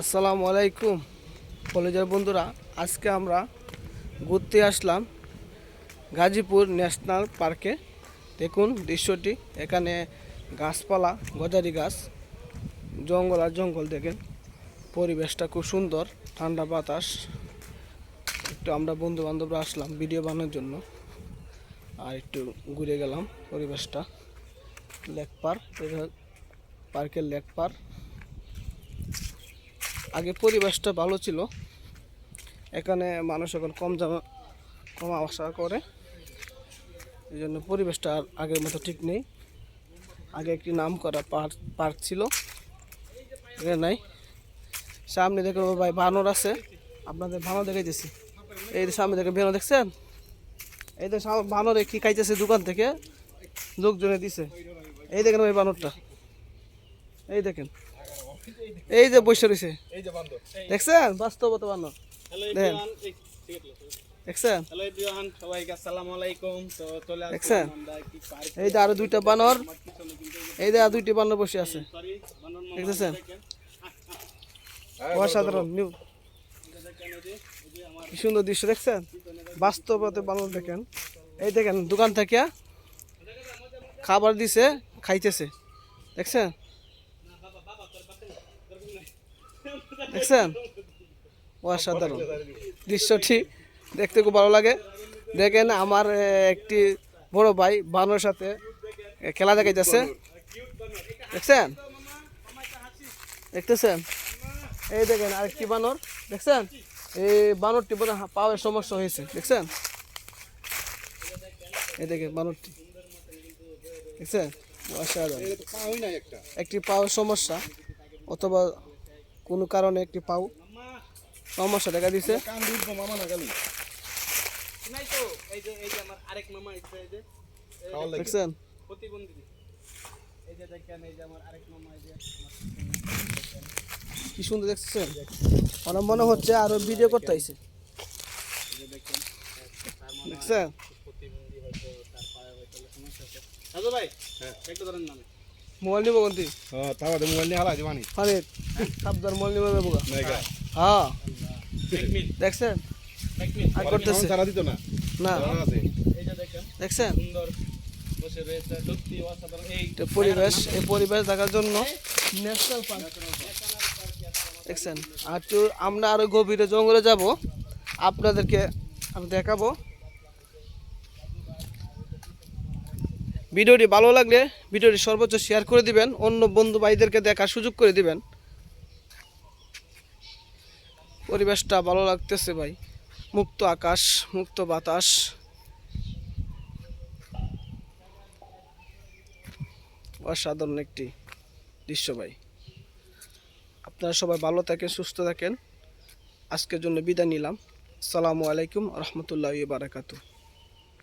আসসালামু আলাইকুম। কলেজের বন্ধুরা, আজকে আমরা ঘুরতে আসলাম গাজীপুর ন্যাশনাল পার্কে। দেখুন দৃশ্যটি, এখানে গাছপালা, গজারি গাছ, জঙ্গল আর জঙ্গল দেখেন। পরিবেশটা খুব সুন্দর, ঠান্ডা বাতাস। একটু আমরা বন্ধু বান্ধবরা আসলাম ভিডিও বানানোর জন্য। আর একটু ঘুরে গেলাম পরিবেশটা। লেক পার্ক পার্কের লেক পার্ক। আগে পরিবেশটা ভালো ছিল। এখানে মানুষ এখন কম জামা, কম আসা করে। এই জন্য পরিবেশটা আর আগের মতো ঠিক নেই। আগে একটি নাম করা পার্ক পার্ক ছিল। এখানে নাই। সামনে দেখো ভাই বানর আছে। আপনাদের বানর দেখাইতেছি। এই সামনে দেখে বেনো দেখছেন? এই তো বানরে কি খাইতেছে দোকান থেকে? লোকজনে দিছে। এই দেখেন ওই বানরটা। এই দেখেন। এই যে বসে রয়েছে। এই যে দেখছেন? বাস্তবতা ঠিক দেখছেন? এই যে আরও দুইটা বানর। এই যে আর দুইটি বানর বসে আছে। দেখতেছেন? অসাধারণ নিউ। কি সুন্দর দৃশ্য দেখছেন? বাস্তবতে বানর দেখেন। এই দেখেন দোকান থেকে খাবার দিছে খাইতেছে। দেখছেন? দেখছেন? অসাধারণ। দৃশ্যটি দেখতে খুব ভালো লাগে। দেখেন আমার একটি বড় ভাই বানর সাথে খেলা খেলা যাচ্ছে। দেখছেন? দেখতেছেন? এই দেখেন আরেকটি বানর। দেখছেন? এই বানরটি বোধ পাওয়ার সমস্যা হয়েছে। দেখছেন? এই দেখেন বানরটি। দেখছেন? একটি পাওয়ার সমস্যা অথবা কোনো কারণে একটি পাও সমস্যা দেখা দিছে। কান দুধ মামা না গালি। নাই তো এই যে এই যে আমার আরেক মামা এই যে দেখছেন? এই যে দেখেন এই যে আমার আরেক মামা এই যে কি সুন্দর দেখছেন? আমার মনে হচ্ছে আরও ভিডিও করতে আইছে। দেখছেন? আছে। রাজু ভাই হ্যাঁ। একটু ধরেন নামে। মোবাইল নিব কোনটি? হ্যাঁ তাও দে মোবাইল নিয়ে হালা দিবানি। আরে সাবধান মোবাইল নিব দেবো হ্যাঁ। দেখছেন? আর করতেছে। সারা দিত না। না। দেখছেন? পরিবেশ এই পরিবেশ দেখার জন্য ন্যাশনাল পার্ক। দেখছেন? আর তো আমরা আরও গভীরে জঙ্গলে যাব। আপনাদেরকে আমি দেখাবো। ভিডিওটি ভালো লাগলে ভিডিওটি সর্বোচ্চ শেয়ার করে দিবেন, অন্য বন্ধু ভাইদেরকে দেখার সুযোগ করে দিবেন। পরিবেশটা ভালো লাগতেছে ভাই। মুক্ত আকাশ, মুক্ত বাতাস। অসাধারণ একটি দৃশ্য ভাই। আপনারা সবাই ভালো থাকেন, সুস্থ থাকেন। আজকের জন্য বিদায় নিলাম। আসসালামু আলাইকুম, রহমতুল্লাহ বারাকাতু